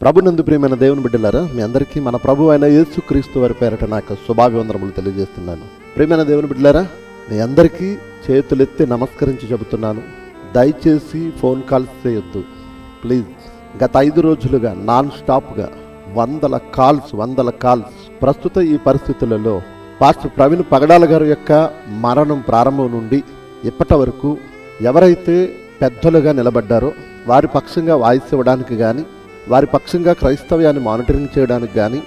ప్రభునందు ప్రియమైన దేవుని బిడ్డలారా మీ అందరికీ మన ప్రభు అయిన యేసు క్రీస్తు వారి పేరట నాకు శుభాభివందనములు తెలియజేస్తున్నాను. ప్రియమైన దేవుని బిడ్డలారా మీ అందరికీ చేతులెత్తి నమస్కరించి చెబుతున్నాను. దయచేసి ఫోన్ కాల్స్ చేయొద్దు. ప్లీజ్ గత ఐదు రోజులుగా నాన్ స్టాప్గా వందల కాల్స్ వందల కాల్స్ ప్రస్తుత ఈ పరిస్థితులలో పాస్టర్ ప్రవీణ్ పగడాల గారి యొక్క మరణం ప్రారంభం నుండి ఇప్పటి వరకు ఎవరైతే పెద్దలుగా నిలబడ్డారో వారి పక్షంగా వాయిస్ ఇవ్వడానికి కానీ వారి పక్షంగా క్రైస్తవ్యాన్ని మానిటరింగ్ చేయడానికి కానీ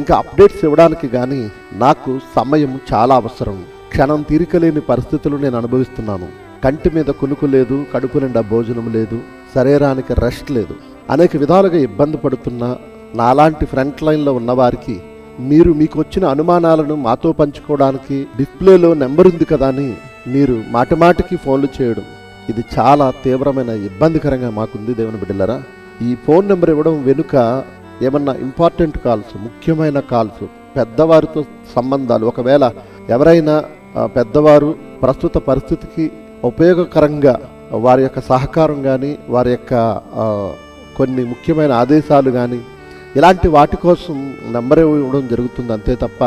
ఇంకా అప్డేట్స్ ఇవ్వడానికి కానీ నాకు సమయం చాలా అవసరం. క్షణం తీరికలేని పరిస్థితులు నేను అనుభవిస్తున్నాను. కంటి మీద కునుకు లేదు కడుపు నిండా భోజనం లేదు శరీరానికి రెస్ట్ లేదు. అనేక విధాలుగా ఇబ్బంది పడుతున్న నాలాంటి ఫ్రంట్ లైన్లో ఉన్నవారికి మీరు మీకు వచ్చిన అనుమానాలను మాతో పంచుకోవడానికి డిస్ప్లేలో నెంబర్ ఉంది కదా అని మీరు మాటిమాటికి ఫోన్లు చేయడం. ఇది చాలా తీవ్రమైన ఇబ్బందికరంగా మాకుంది దేవుని బిడ్డలరా. ఈ ఫోన్ నెంబర్ ఇవ్వడం వెనుక ఏమన్నా ఇంపార్టెంట్ కాల్స్ ముఖ్యమైన కాల్స్ పెద్దవారితో సంబంధాలు ఒకవేళ ఎవరైనా పెద్దవారు ప్రస్తుత పరిస్థితికి ఉపయోగకరంగా వారి యొక్క సహకారం కానీ వారి యొక్క కొన్ని ముఖ్యమైన ఆదేశాలు కానీ ఇలాంటి వాటి కోసం నెంబర్ ఇవ్వడం జరుగుతుంది. అంతే తప్ప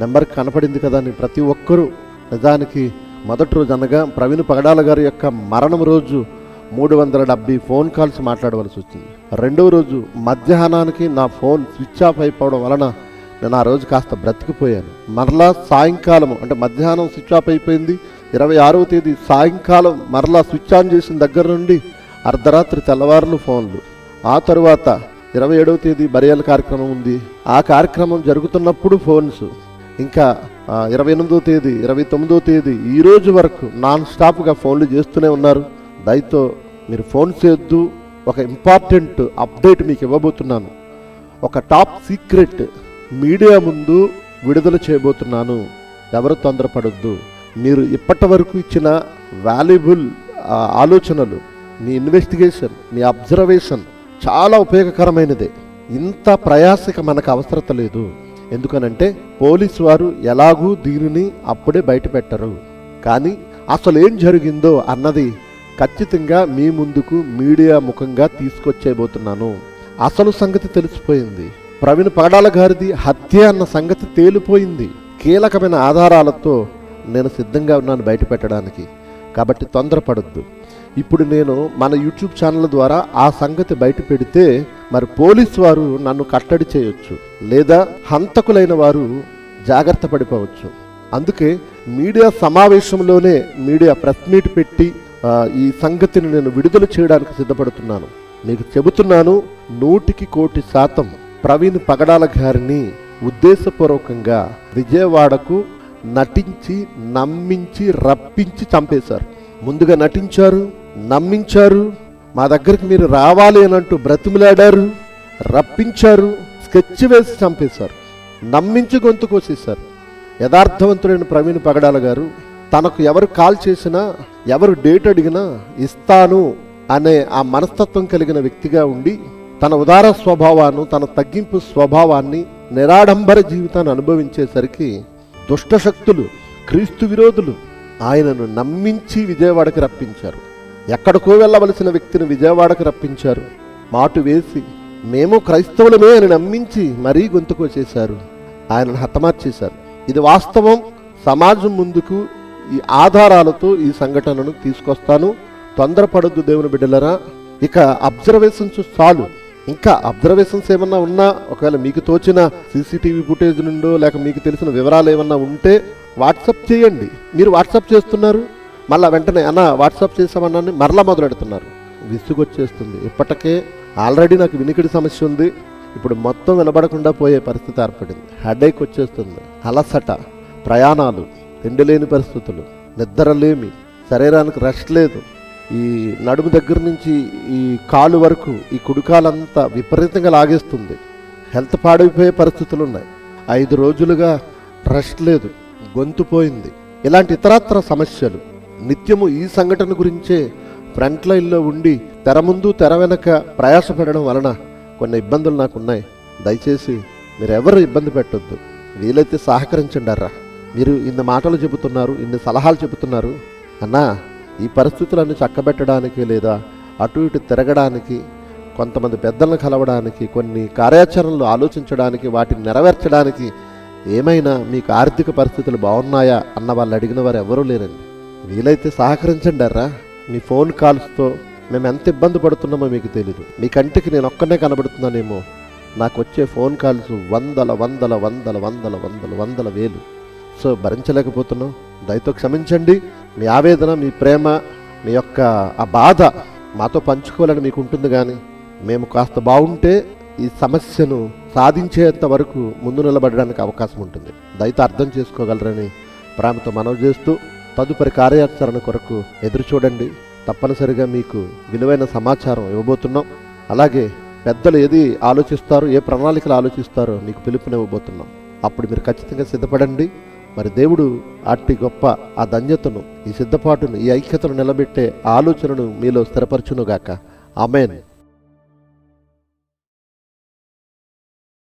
నెంబర్ కనపడింది కదా అని ప్రతి ఒక్కరూ నిజానికి మొదటి రోజు అనగా ప్రవీణ్ పగడాల గారి యొక్క మరణం రోజు మూడు వందల డెబ్బై ఫోన్ కాల్స్ మాట్లాడవలసి వచ్చింది. రెండవ రోజు మధ్యాహ్నానికి నా ఫోన్ స్విచ్ ఆఫ్ అయిపోవడం వలన నేను ఆ రోజు కాస్త బ్రతికిపోయాను. మరలా సాయంకాలం అంటే మధ్యాహ్నం స్విచ్ ఆఫ్ అయిపోయింది. ఇరవై ఆరవ తేదీ సాయంకాలం మరలా స్విచ్ ఆన్ చేసిన దగ్గర నుండి అర్ధరాత్రి తెల్లవారులు ఫోన్లు. ఆ తరువాత ఇరవై ఏడవ తేదీ బరియల్ కార్యక్రమం ఉంది. ఆ కార్యక్రమం జరుగుతున్నప్పుడు ఫోన్స్. ఇంకా ఇరవై ఎనిమిదో తేదీ ఇరవై తొమ్మిదో తేదీ ఈ రోజు వరకు నాన్ స్టాప్గా ఫోన్లు చేస్తూనే ఉన్నారు. దయతో మీరు ఫోన్ చేయొద్దు. ఒక ఇంపార్టెంట్ అప్డేట్ మీకు ఇవ్వబోతున్నాను. ఒక టాప్ సీక్రెట్ మీడియా ముందు విడుదల చేయబోతున్నాను. ఎవరు తొందరపడొద్దు. మీరు ఇప్పటి వరకు ఇచ్చిన వాల్యుబుల్ ఆలోచనలు మీ ఇన్వెస్టిగేషన్ మీ అబ్జర్వేషన్ చాలా ఉపయోగకరమైనదే. ఇంత ప్రయాసక మనకు అవసరత లేదు. ఎందుకనంటే పోలీసు వారు ఎలాగూ దీనిని అప్పుడే బయట పెట్టరు కానీ అసలు ఏం జరిగిందో అన్నది ఖచ్చితంగా మీ ముందుకు మీడియా ముఖంగా తీసుకొచ్చేయబోతున్నాను. అసలు సంగతి తెలిసిపోయింది. ప్రవీణ్ పగడాల గారిది హత్య అన్న సంగతి తేలిపోయింది. కీలకమైన ఆధారాలతో నేను సిద్ధంగా ఉన్నాను బయట పెట్టడానికి కాబట్టి తొందరపడొద్దు. ఇప్పుడు నేను మన యూట్యూబ్ ఛానల్ ద్వారా ఆ సంగతి బయట పెడితే మరి పోలీస్ వారు నన్ను కట్టడి చేయొచ్చు. లేదా హంతకులైన వారు జాగ్రత్త పడిపోవచ్చు. అందుకే మీడియా సమావేశంలోనే మీడియా ప్రెస్ మీట్ పెట్టి ఈ సంగతిని నేను విడుదల చేయడానికి సిద్ధపడుతున్నాను. మీకు చెబుతున్నాను నూటికి కోటి శాతం ప్రవీణ్ పగడాల గారిని ఉద్దేశపూర్వకంగా విజయవాడకు నటించి నమ్మించి రప్పించి చంపేశారు. ముందుగా నటించారు నమ్మించారు మా దగ్గరికి మీరు రావాలి అని అంటూ బ్రతిమిలాడారు రప్పించారు స్కెచ్ వేసి చంపేశారు నమ్మించి గొంతు కోసేశారు. యథార్థవంతుడైన ప్రవీణ్ పగడాల గారు తనకు ఎవరు కాల్ చేసినా ఎవరు డేట్ అడిగినా ఇస్తాను అనే ఆ మనస్తత్వం కలిగిన వ్యక్తిగా ఉండి తన ఉదార స్వభావాన్ని తన తగ్గింపు స్వభావాన్ని నిరాడంబర జీవితాన్ని అనుభవించేసరికి దుష్ట శక్తులు క్రీస్తు విరోధులు ఆయనను నమ్మించి విజయవాడకి రప్పించారు. ఎక్కడికో వెళ్ళవలసిన వ్యక్తిని విజయవాడకు రప్పించారు. మాటు వేసి మేము క్రైస్తవులమే అని నమ్మించి మరీ గొంతుకు చేశారు ఆయనను హతమార్చేశారు. ఇది వాస్తవం. సమాజం ముందుకు ఈ ఆధారాలతో ఈ సంఘటనను తీసుకొస్తాను. తొందరపడద్దు దేవుని బిడ్డలరా. ఇక అబ్జర్వేషన్స్ చాలు. ఇంకా అబ్జర్వేషన్స్ ఏమన్నా ఉన్నా ఒకవేళ మీకు తోచిన సీసీటీవీ ఫుటేజ్ నుండో లేక మీకు తెలిసిన వివరాలు ఏమన్నా ఉంటే వాట్సప్ చేయండి. మీరు వాట్సప్ చేస్తున్నారు. మళ్ళా వెంటనే అన్న వాట్సప్ చేసామన్నాన్ని మరలా మొదలెడుతున్నారు. విసుగొచ్చేస్తుంది. ఇప్పటికే ఆల్రెడీ నాకు వినికిడి సమస్య ఉంది. ఇప్పుడు మొత్తం వినబడకుండా పోయే పరిస్థితి ఏర్పడింది. హెడేక్ వచ్చేస్తుంది. అలసట. ప్రయాణాలు. తిండలేని పరిస్థితులు నిద్రలేమి శరీరానికి రెస్ట్ లేదు. ఈ నడుము దగ్గర నుంచి ఈ కాలు వరకు ఈ కుడికాలంతా విపరీతంగా లాగేస్తుంది. హెల్త్ పాడైపోయే పరిస్థితులు ఉన్నాయి ఐదు రోజులుగా రెస్ట్ లేదు గొంతు పోయింది. ఇలాంటి ఇతరత్ర సమస్యలు. నిత్యము ఈ సంఘటన గురించే ఫ్రంట్ లైన్లో ఉండి తెర ముందు తెర వెనక ప్రయాసపడడం వలన కొన్ని ఇబ్బందులు నాకున్నాయి. దయచేసి మీరెవరు ఇబ్బంది పెట్టొద్దు. వీలైతే సహకరించండి అర్రా. మీరు ఇన్ని మాటలు చెబుతున్నారు ఇన్ని సలహాలు చెబుతున్నారు. అన్నా ఈ పరిస్థితులను చక్కబెట్టడానికి లేదా అటు ఇటు తిరగడానికి కొంతమంది పెద్దలను కలవడానికి కొన్ని కార్యాచరణలు ఆలోచించడానికి వాటిని నెరవేర్చడానికి ఏమైనా మీకు ఆర్థిక పరిస్థితులు బాగున్నాయా అన్న వాళ్ళు అడిగిన వారు ఎవరూ లేరండి. వీలైతే సహకరించండి అర్రా. మీ ఫోన్ కాల్స్తో మేము ఎంత ఇబ్బంది పడుతున్నామో మీకు తెలీదు. మీ కంటికి నేను ఒక్కనే కనబడుతున్నానేమో. నాకు వచ్చే ఫోన్ కాల్స్ వందల వందల వందల వందల వందల వందల వేలు. సో భరించలేకపోతున్నాం దయతో క్షమించండి. మీ ఆవేదన మీ ప్రేమ మీ యొక్క ఆ బాధ మాతో పంచుకోవాలని మీకు ఉంటుంది కానీ మేము కాస్త బాగుంటే ఈ సమస్యను సాధించేంత వరకు ముందు నిలబడడానికి అవకాశం ఉంటుంది. దయతో అర్థం చేసుకోగలరని ప్రేమతో మనవి చేస్తూ తదుపరి కార్యాచరణ కొరకు ఎదురు చూడండి. తప్పనిసరిగా మీకు విలువైన సమాచారం ఇవ్వబోతున్నాం. అలాగే పెద్దలు ఏది ఆలోచిస్తారో ఏ ప్రణాళికలు ఆలోచిస్తారో మీకు పిలుపునివ్వబోతున్నాం. అప్పుడు మీరు ఖచ్చితంగా సిద్ధపడండి. మరి దేవుడు అట్టి గొప్ప ఆ ధన్యతను ఈ సిద్ధపాటును ఈ ఐక్యతను నిలబెట్టే ఆలోచనను మీలో స్థిరపరచునుగాక. ఆమెన్.